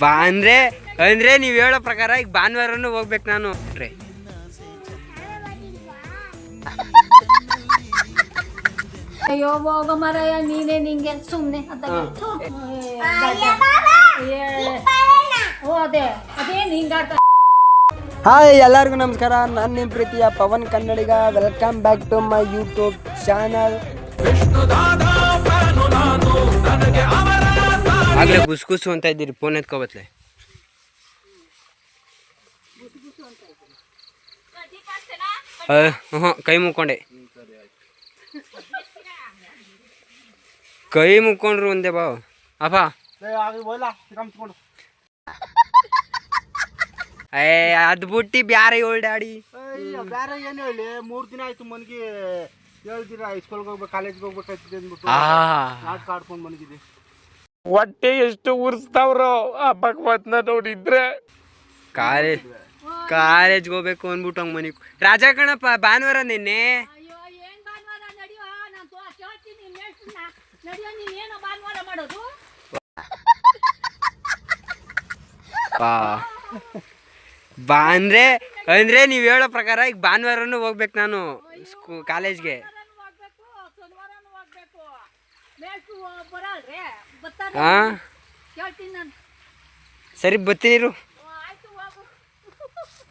ಬಾ ಅಂದ್ರೆ ಅಂದ್ರೆ ನೀವು ಹೇಳೋ ಪ್ರಕಾರ ಈಗ ಭಾನುವಾರನೂ ಹೋಗ್ಬೇಕು ನಾನು. ರೀ. ಅಯ್ಯೋ ಹೋಗ ಮರಯ್ಯ ನೀನೇ ನಿಂಗೆ ಸುಮ್ನೆ ಅಂತ ಓ ಅದೇ ಅದೇನು ಹಿಂಗಾಡ್ತ ಹಾಯ್ ಎಲ್ಲರಿಗೂ ನಮಸ್ಕಾರ. ನಾನು ನಿಮ್ಮ ಪ್ರೀತಿಯ Pavan Kannadiga. Welcome back to my YouTube channel ಆಗ್ಲೇ ಗುಸ್ ಗುಸು ಅಂತ ಇದ್ದೀರಿ ಫೋನ್ ಎತ್ಕೊಬತ್ಲೆ ಹ್ಞೂ ಕೈ ಮುಕ್ಕೊಂಡೆ. ಕೈ ಮುಕ್ಕೊಂಡ್ರು ಒಂದೇ ಬಾ ಅಪ್ಪ. ಏ ಅದು ಬಿಟ್ಟು ಬ್ಯಾರೆ ಡ್ಯಾಡಿ. ಬ್ಯಾರೆ ಏನು ಹೇಳಿ? ಮೂರ್ ದಿನ ಆಯ್ತು ಮನ್ಗಿ ಹೇಳ್ತೀರಾ ಸ್ಕೂಲ್ಗೆ ಹೋಗ್ಬೇಕು ಕಾಲೇಜ್ಗೆ ಹೋಗ್ಬೇಕಾಯ್ತದೆ ಅಂದ್ಬಿಟ್ಟು. ನಾಟಕ ಆಡ್ಕೊಂಡು ಮನಗಿದೆ ಹೊಟ್ಟೆ ಎಷ್ಟು ಉರ್ಸ್ತಾವ್ರೋ ಆ ಭಗವತ್ನ ನೋಡಿದ್ರೆ. ಕಾಲೇಜ್ ಕಾಲೇಜ್ಗೆ ಹೋಗ್ಬೇಕು ಅಂದ್ಬಿಟ್ಟು ಹಂಗೆ ಮನೆ ರಾಜ ಕಣಪ್ಪ ಭಾನುವಾರ ನಿನ್ನೆ. ಬಾ ಅಂದ್ರೆ ಅಂದ್ರೆ ನೀವು ಹೇಳೋ ಪ್ರಕಾರ ಈಗ ಭಾನುವಾರನೂ ಹೋಗ್ಬೇಕು ನಾನು ಸ್ಕೂ ಕಾಲೇಜ್ಗೆ. ಸರಿ ಬತ್ತೀರು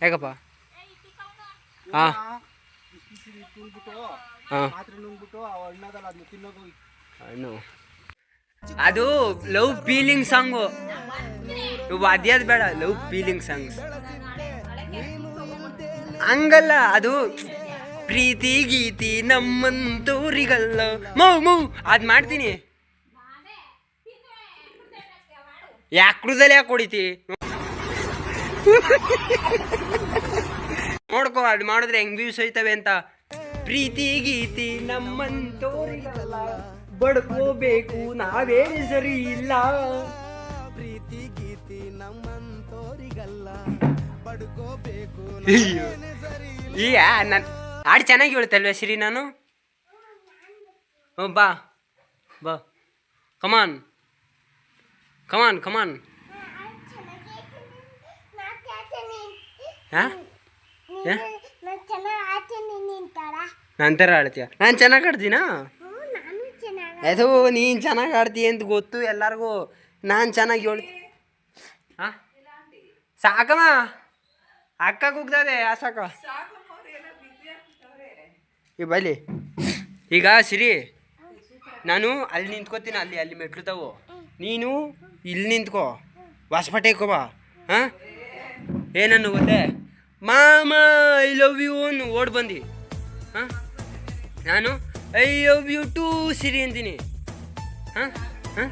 ಯಾಕಪ್ಪ ಹಾ ಅದು ಲವ್ ಫೀಲಿಂಗ್ ಸಾಂಗು. ಇವು ಅದ್ಯಾದ ಬೇಡ ಲವ್ ಫೀಲಿಂಗ್ ಸಾಂಗ್ಸ್. ಹಂಗಲ್ಲ ಅದು ಪ್ರೀತಿ ಗೀತಿ ನಮ್ಮಂತೂರಿಗಲ್ಲ. ಮೌ ಮೌ ಅದು ಮಾಡ್ತೀನಿ. ಯಾಕ್ರದಲ್ಲಿ ಯಾಕೆ ಹೊಡಿತಿ ನೋಡ್ಕೋ ಅದು ಮಾಡಿದ್ರೆ ಹೆಂಗ್ ವ್ಯೂಸ್ ಹೋಯ್ತವೆ ಅಂತ. ಪ್ರೀತಿ ಗೀತಿ ನಮ್ಮಂತೋರಿಗಲ್ಲ. ಬಡ್ಕೋಬೇಕು ನಾವೇ ಸರಿ ಇಲ್ಲ. ಪ್ರೀತಿ ಗೀತಿ ನಮ್ಮಂತೋರಿಗಲ್ಲ. ಬಡ್ಕೋಬೇಕು ಈ ನನ್ ಹಾಡು ಚೆನ್ನಾಗಿ ಹೇಳ್ತಲ್ವೇ ಸಿರಿ ನಾನು? ಹ್ಞೂ ಬಾ. ಬಾ. ಕಮಾನ್ ಕಮಾನ್ ಕಮಾನ್ ಹಾ? ಆಡ್ತೀಯ? ನಾನು ಚೆನ್ನಾಗಿ ಆಡ್ತೀನಾ? ಅದು ನೀನು ಚೆನ್ನಾಗಿ ಆಡ್ತೀಯ ಅಂತ ಗೊತ್ತು ಎಲ್ಲರಿಗೂ. ನಾನು ಚೆನ್ನಾಗಿ ಹೇಳ ಹಾಂ? ಸಾಕಮ್ಮ. ಅಕ್ಕ ಕುಗ್ದದೆ ಆ ಸಾಕ? ಈ ಬೈಲಿ ಈಗ ಸಿರಿ, ನಾನು ಅಲ್ಲಿ ನಿಂತ್ಕೋತೀನಿ, ಅಲ್ಲಿ ಅಲ್ಲಿ ಮೆಟ್ಲು ನೀನು ಇಲ್ಲಿ ನಿಂತ್ಕೋ. ಹೊಸಪಟೆ ಬಾ ಹಾಂ? ಏನನ್ನು ಗೊತ್ತೇ ಮಾಮ ಐ ಲವ್ ಯು ಅನ್ನು ಓಡ್ ಬಂದು. ಹಾಂ? ನಾನು I love you too Siri ಅಂತೀನಿ. ಹಾಂ? ಹಾಂ?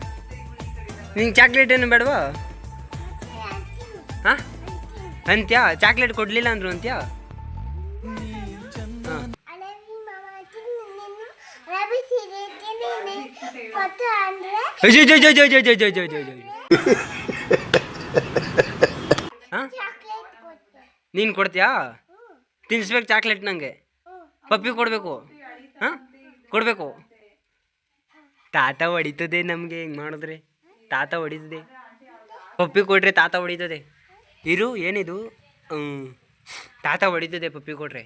ನಿಂಗೆ ಚಾಕ್ಲೇಟ್ ಏನು ಬೇಡವಾ? ಹಾಂ? ಅಂತ್ಯಾ? ಚಾಕ್ಲೇಟ್ ಕೊಡಲಿಲ್ಲ ಅಂದ್ರು ಅಂತ್ಯಾ? ಅಯ್ಯೋ ಜೈ ಜೈ ಜೈ ಜೈ ಜೈ ಜೈ ಜೈ ಜೈ ಜೈ ಹಾಂ? ನೀನು ಕೊಡ್ತೀಯಾ? ತಿನ್ಸ್ಬೇಕು ಚಾಕ್ಲೇಟ್ ನಂಗೆ. ಪಪ್ಪಿ ಕೊಡಬೇಕು. ಹಾಂ? ಕೊಡಬೇಕು. ತಾತ ಹೊಡಿತದೆ ನಮಗೆ ಹಿಂಗೆ ಮಾಡಿದ್ರೆ? ತಾತ ಹೊಡಿತದೆ. ಪಪ್ಪಿ ಕೊಡ್ರಿ ತಾತ ಹೊಡಿತದೆ. ಇರು ಏನಿದು? ಹ್ಮ್. ತಾತ ಹೊಡಿತದೆ ಪಪ್ಪಿ ಕೊಟ್ರೆ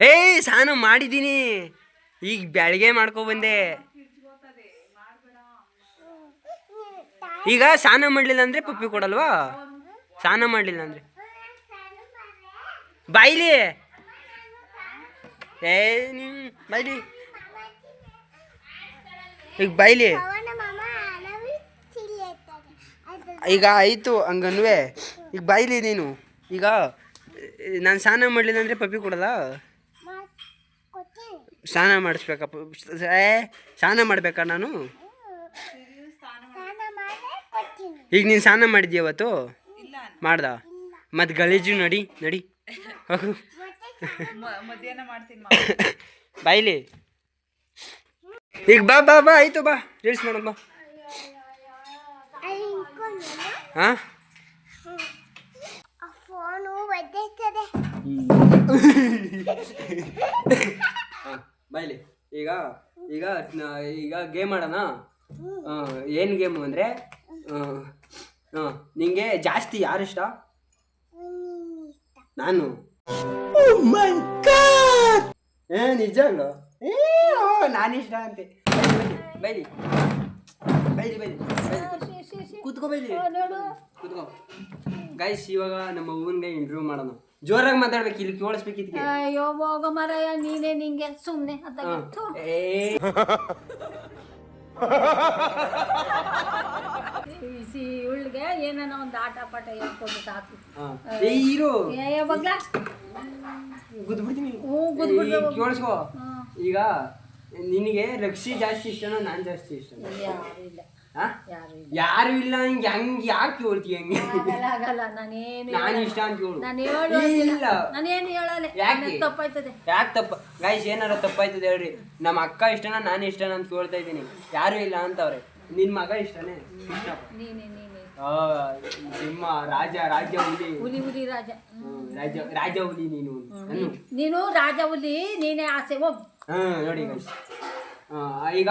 ಏಯ್ ಸ್ನಾನ ಮಾಡಿದ್ದೀನಿ ಈಗ ಬೆಳಗ್ಗೆ ಮಾಡ್ಕೊ ಬಂದೆ. ಈಗ ಸ್ನಾನ ಮಾಡಲಿಲ್ಲ ಅಂದ್ರೆ ಪಪ್ಪಿ ಕೊಡಲ್ವಾ? ಸ್ನಾನ ಮಾಡಲಿಲ್ಲ ಅಂದ್ರೆ. ಬಾಯ್ಲಿ. ಏ, ನಿಮ್ ಬಾಯ್ಲಿ. ಈಗ ಬಾಯ್ಲಿ. ಈಗ ಆಯಿತು ಹಂಗನ್ವೆ ಈಗ ಬಾಯ್ಲಿ ನೀನು. ಈಗ, ನಾನು ಸ್ನಾನ ಮಾಡಲಿಲ್ಲ ಅಂದರೆ ಪಪ್ಪಿ ಕೊಡಲ್ಲ? ಸ್ನಾನ ಮಾಡಿಸ್ಬೇಕಪ್ಪ. ಏ ಸ್ನಾನ ಮಾಡಬೇಕಾ ನಾನು? ಈಗ ನೀನು ಸ್ನಾನ ಮಾಡಿದ್ಯ ಅವತ್ತು ಮಾಡ್ದ? ಮತ್ತು ಗಲೀಜು ನಡಿ ನಡಿ. ಬಾಯ್ಲಿ ಈಗ ಬಾ ಬಾ ಬಾ ಆಯ್ತು ಬಾ. ರೀಲ್ಸ್ ಮಾಡೋಣ ಬಾ. ಹಾಂ ಫೋನು ಈಗ ಈಗ ಈಗ ಗೇಮ್ ಆಡೋಣ? ಏನು ಗೇಮು ಅಂದರೆ ನಿಂಗೆ ಜಾಸ್ತಿ ಯಾರು ಇಷ್ಟ? ನಾನು. ಏ ನಿಜಾಗ್ಲು ಏ ನಾನು ಇಷ್ಟ ಅಂತೆ. ಬೈಲಿ ಬೈಲಿ ಬೈಲಿ. ಬೈಲಿ ಕೂತ್ಕೋ ಬೈಲಿ. ಕೂತ್ಕೋ. ಗೈಸ್ ಇವಾಗ ನಮ್ಮ ಹೂವನ್ಗೆ ಇಂಟರ್ವ್ಯೂ ಮಾಡೋಣ. ಜೋರಾಗಿ ಮಾತಾಡ್ಬೇಕು ಇಲ್ಲಿ ಕೇಳಿಸ್ಬೇಕಿತ್ತು ಅಯ್ಯೋ ಹೋಗ ಮರಯ್ಯ ನೀನೇ ನಿಂಗೆ. ಸುಮ್ನೆ ಅಂತ ಏ. ಬಿಸಿ ಉಳ್ಗೆ ಏನಾನ ಒಂದು ಆಟ ಪಾಠ ಹೇಳ್ಕೊಂಡು ಸಾಕು. ಏ ಇರು. ಏ ಬಗ್ಲ. ಗುದ್ಬಿಡ್ತೀನಿ. ಹ್ಞೂ ಗುದ್ಬಿಡ್ದು ಈಗ ಕೇಳಿಸ್ಕೋ. ಈಗ ನಿನಗೆ ರಕ್ಷಿ ಜಾಸ್ತಿ ಇಷ್ಟನೋ ನಾನು ಜಾಸ್ತಿ ಇಷ್ಟ ಇಲ್ಲ ಯಾರು ಇಲ್ಲ. ಯಾರು ಇಲ್ಲ. ಹಂಗೆ ಹಂಗೆ ಯಾಕೆ ಹೇಳ್ತೀಯ ಹಂಗೆ? ಆಗಲ್ಲ ಆಗಲ್ಲ ನಾನೇನು ನಾನು ಇಷ್ಟ ಅಂತ ಹೇಳು. ನಾನು ಹೇಳು ಇಲ್ಲ. ನಾನೇನು ಹೇಳಲ್ಲ. ಯಾಕೆ? ತಪ್ಪಾಯ್ತದೆ. ಯಾಕೆ ತಪ್ಪ? ಗಾಯ್ಸ್ ಏನಾರ ತಪ್ಪಾಯ್ತದೆ ಹೇಳ್ರಿ. ನಮ್ಮ ಅಕ್ಕ ಇಷ್ಟನ ನಾನು ಇಷ್ಟನ ಅಂತ ಕೇಳ್ತಾ ಇದ್ದೀನಿ. ಯಾರು ಇಲ್ಲ ಅಂತವ್ರೆ. ನಿನ್ ಮಗ ಇಷ್ಟನೇ? ನಿಮ್ಮ ರಾಜ ರಾಜ್ಯ ಹುಲಿ. ಹುಲಿ ಹುಲಿ ರಾಜ. ರಾಜ ರಾಜ ಹುಲಿ ನೀನು. ನೀನು ರಾಜ ಹುಲಿ ನೀನೇ ಆಸೆ ಹೋಗ್. ಹ್ಮ್ ನೋಡಿ ಗೈಸ್ ಈಗ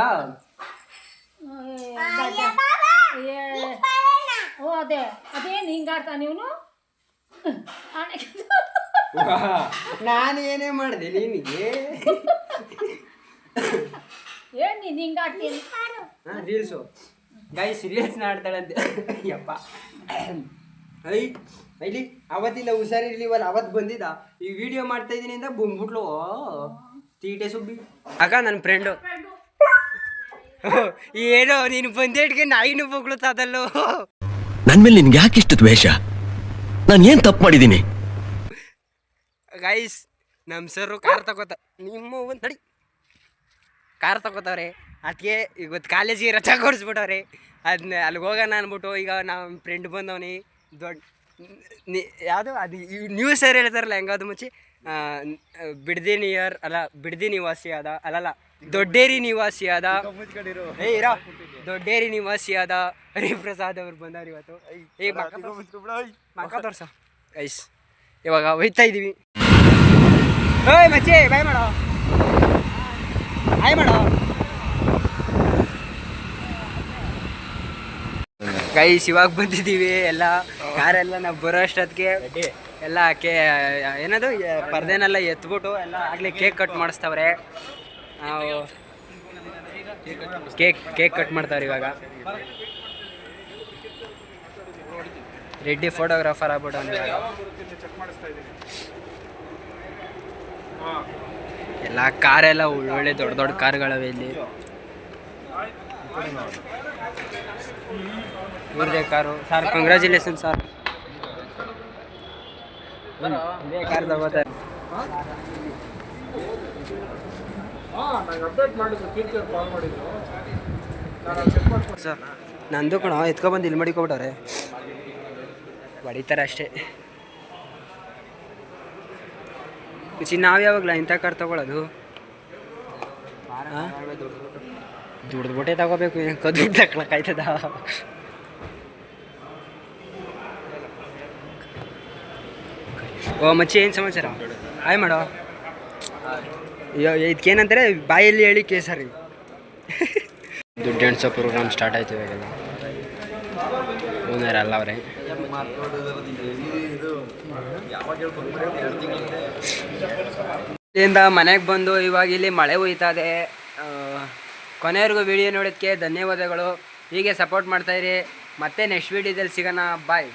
ಓ ಅದೇ. ಅದೇನು ಹಿಂಗಾಡ್ತಾ ನೀನು? ನಾನು ಏನೇ ಮಾಡಿದೆ ನಿನಗೆ? ಏನ್ ನೀನು ಹಿಂಗಾಡ್ತೀನಿ ರೀಲ್ಸು ಗೈಸ್ ರೀಲ್ಸ್ ಆಡ್ತಾಳಂತೆ ಯಪ್ಪ. ಐ ಇಲ್ಲಿ ಅವತ್ತಿಲ್ಲ ಹುಷಾರಿರ್ಲಿವಲ್ಲ ಅವತ್ತು ಬಂದಿದ್ದ. ಈ ವಿಡಿಯೋ ಮಾಡ್ತಾ ಇದೀನಿ ಅಂತ ಬಂದ್ಬಿಟ್ಲು. ತೀಟೆ ಸುಬ್ಬಿ. ಅಕ್ಕ ನನ್ನ ಫ್ರೆಂಡು ಏನೋ ನೀನು ಬಂದೇಟ್ಗೆ ನಾಯಿನೂ ಬೊಗ್ಳುತ್ತದಲ್ಲೋ. ನನ್ನ ಮೇಲೆ ನಿನ್ಗೆ ಯಾಕೆ ಇಷ್ಟು ದ್ವೇಷ? ನಾನು ಏನು ತಪ್ಪು ಮಾಡಿದ್ದೀನಿ? ಗೈಸ್ ನಮ್ಮ ಸರು ಕಾರ್ ತಗೋತ ನಿಮ್ಮ ಒಂದು ನಡಿ. ಕಾರ್ ತಗೋತಾವ್ರೆ. ಅದಕ್ಕೆ ಇವತ್ತು ಕಾಲೇಜಿಗೆ ರಜಾ ಕೊಡಿಸ್ಬಿಟ್ಟವ್ರೆ. ಅದನ್ನ ಅಲ್ಲಿಗೆ ಹೋಗೋಣ ಅಂದ್ಬಿಟ್ಟು ಈಗ ನಮ್ಮ ಫ್ರೆಂಡ್ ಬಂದವನಿ. ದೊಡ್ಡ ಯಾವುದು? ಅದು ನ್ಯೂಸ್ ಸರ್ ಹೇಳ್ತಾರಲ್ಲ ಹೆಂಗಾದ್ರು ಮುಂಚೆ ಬಿಡ್ದಿ ನಿಯರ್ ಅಲ್ಲ ನಿವಾಸಿ ಅದ ಅಲ್ಲಲ್ಲ ದೊಡ್ಡೇರಿ ನಿವಾಸಿಯಾದ ದೊಡ್ಡೇರಿ ನಿವಾಸಿಯಾದ ಹರಿಪ್ರಸಾದ್ ಅವ್ರು ಬಂದಾರ ಇವತ್ತು. ಏ ಮಕ್ಕ ತೋರ್ಸು. ಐಸ್. ಇವಾಗ ಹೋಯ್ತಾ ಇದೀವಿ. ಓಯ್ ಮಚ್ಚಿ ಬಾಯ್ ಮಾಡೋ. ಹಾಯ್ ಮಾಡೋ. ಗೈಸ್ ಇವಾಗ ಬಂದಿದ್ದೀವಿ. ಎಲ್ಲ ಕಾರೆಲ್ಲ ನಾವು ಬರೋ ಅಷ್ಟೊತ್ತಿಗೆ ಎಲ್ಲ ಕೇ ಏನದು? ಪರ್ದೆನೆಲ್ಲ ಎತ್ಬಿಟ್ಟು ಎಲ್ಲ ಆಗಲೇ ಕೇಕ್ ಕಟ್ ಮಾಡಿಸ್ತವ್ರೆ. ನಾವು ಕೇಕ್ ಕೇಕ್ ಕಟ್ ಮಾಡ್ತಾರೆ ಇವಾಗ. ರೆಡ್ಡಿ ಫೋಟೋಗ್ರಾಫರ್ ಆಗ್ಬಿಟ್ಟು ಎಲ್ಲ ಕಾರೆಲ್ಲ ಒಳ್ಳೊಳ್ಳೆ ದೊಡ್ಡ ದೊಡ್ಡ ಕಾರ್ಗಳವೆ ಇಲ್ಲಿ. ಇವ್ರದೇ ಕಾರು. ಸರ್ ಕಂಗ್ರ್ಯಾಚುಲೇಷನ್ ಸರ್ ಇದೇ ಕಾರ್ ತಗೋತಾರೆ. ಸರ್, ನಂದು ಕಣ ಎತ್ಕೊಬಂದು ಇಲ್ಲಿ ಮಡಿಕೊಬಿಟ್ಟವ್ರೆ. ಹೊಡಿತಾರೆ ಅಷ್ಟೇ. ಖುಷಿ ನಾವು ಯಾವಾಗಲ ಇಂಥ ಕಾರ್ ತಗೊಳ್ಳೋದು ದುಡ್ದು ಬಟ್ಟೆ ತಗೋಬೇಕು ಕದ್ದು ತಗೊಳಕ್ಕಾಯ್ತದ ಓ, ಮಚ್ಚಿ, ಏನು ಸಮಾಚಾರ? ಆಯ್ ಮಾಡೋ. ಇದಕ್ಕೇನಂತಾರೆ ಬಾಯಲ್ಲಿ ಹೇಳಿ ಕೇಸರಿ. ದುಡ್ಡು ಎಣ್ಸೋ ಪ್ರೋಗ್ರಾಮ್ ಸ್ಟಾರ್ಟ್ ಆಯ್ತು ಇವಾಗೆಲ್ಲ. ಓನರ್ ಅಲ್ಲ ಅವರೇ. ಇಲ್ಲಿಂದ ಮನೆಗೆ ಬಂದು ಇವಾಗ ಇಲ್ಲಿ ಮಳೆ ಹೋಯ್ತಾ ಇದೆ ಕೊನೆವರೆಗೂ ವಿಡಿಯೋ ನೋಡೋದಕ್ಕೆ ಧನ್ಯವಾದಗಳು. ಹೀಗೆ ಸಪೋರ್ಟ್ ಮಾಡ್ತಾಯಿರಿ ಮತ್ತೆ ನೆಕ್ಸ್ಟ್ ವಿಡಿಯೋದಲ್ಲಿ ಸಿಗೋಣ. ಬಾಯ್